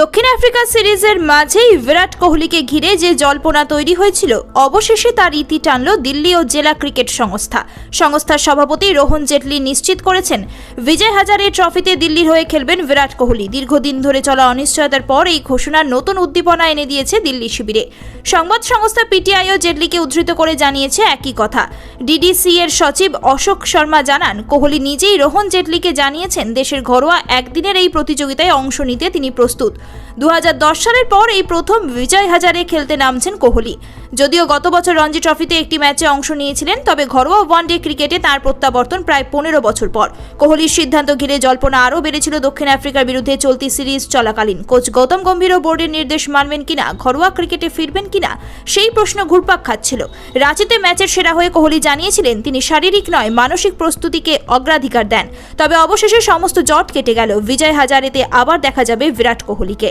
দক্ষিণ আফ্রিকা সিরিজের মাঝেই বিরাট কোহলিকে ঘিরে যে জল্পনা তৈরি হয়েছিল, অবশেষে তার ইতি টানল দিল্লি ও জেলা ক্রিকেট সংস্থা। সংস্থার সভাপতি রোহন জেটলি নিশ্চিত করেছেন, বিজয় হাজারে ট্রফিতে দিল্লির হয়ে খেলবেন বিরাট কোহলি। দীর্ঘদিন ধরে চলা অনিশ্চয়তার পর এই ঘোষণার নতুন উদ্দীপনা এনে দিয়েছে দিল্লি শিবিরে। সংবাদ সংস্থা পিটিআইও জেটলিকে উদ্ধৃত করে জানিয়েছে একই কথা। ডিডিসি এর সচিব অশোক শর্মা জানান, কোহলি নিজেই রোহন জেটলিকে জানিয়েছেন, দেশের ঘরোয়া একদিনের এই প্রতিযোগিতায় অংশ নিতে তিনি প্রস্তুত। দু হাজার দশ সালের পর এই প্রথম বিজয় হাজারে খেলতে নামছেন কোহলি। যদিও গত বছর রঞ্জি ট্রফিতে একটি ম্যাচে অংশ নিয়েছিলেন, তবে ঘরোয়া ওয়ানডে ক্রিকেটে তার প্রত্যাবর্তন প্রায় পনেরো বছর পর। কোহলির সিদ্ধান্ত ঘিরে জল্পনা আরও বেড়েছিল দক্ষিণ আফ্রিকার বিরুদ্ধে চলতি সিরিজ চলাকালীন। কোচ গৌতম গম্ভীর ও বোর্ডের নির্দেশ মানবেন কিনা, ঘরোয়া ক্রিকেটে ফিরবেন কিনা, সেই প্রশ্ন ঘুরপাক খাচ্ছিল। রাঁচিতে ম্যাচের সেরা হয়ে কোহলি জানিয়েছিলেন, তিনি শারীরিক নয়, মানসিক প্রস্তুতিকে অগ্রাধিকার দেন। তবে অবশেষে সমস্ত জট কেটে গেল। বিজয় হাজারেতে আবার দেখা যাবে বিরাট কোহলিকে